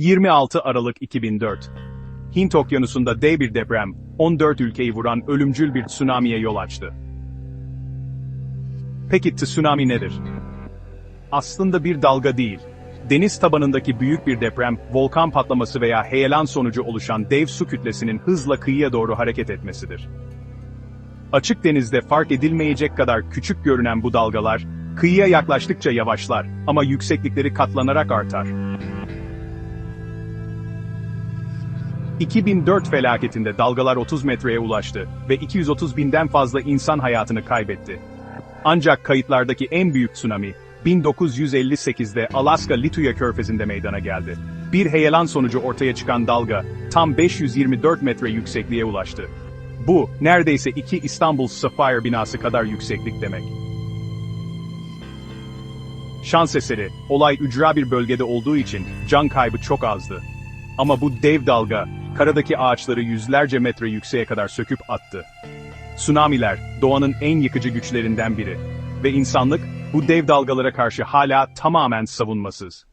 26 Aralık 2004. Hint okyanusunda dev bir deprem, 14 ülkeyi vuran ölümcül bir tsunamiye yol açtı. Peki tsunami nedir? Aslında bir dalga değil. Deniz tabanındaki büyük bir deprem, volkan patlaması veya heyelan sonucu oluşan dev su kütlesinin hızla kıyıya doğru hareket etmesidir. Açık denizde fark edilmeyecek kadar küçük görünen bu dalgalar, kıyıya yaklaştıkça yavaşlar ama yükseklikleri katlanarak artar. 2004 felaketinde dalgalar 30 metreye ulaştı ve 230 binden fazla insan hayatını kaybetti. Ancak kayıtlardaki en büyük tsunami, 1958'de Alaska Lituya körfezinde meydana geldi. Bir heyelan sonucu ortaya çıkan dalga, tam 524 metre yüksekliğe ulaştı. Bu, neredeyse iki İstanbul Sapphire binası kadar yükseklik demek. Şans eseri, olay ücra bir bölgede olduğu için can kaybı çok azdı. Ama bu dev dalga, karadaki ağaçları yüzlerce metre yükseğe kadar söküp attı. Tsunamiler, doğanın en yıkıcı güçlerinden biri. Ve insanlık, bu dev dalgalara karşı hala tamamen savunmasız.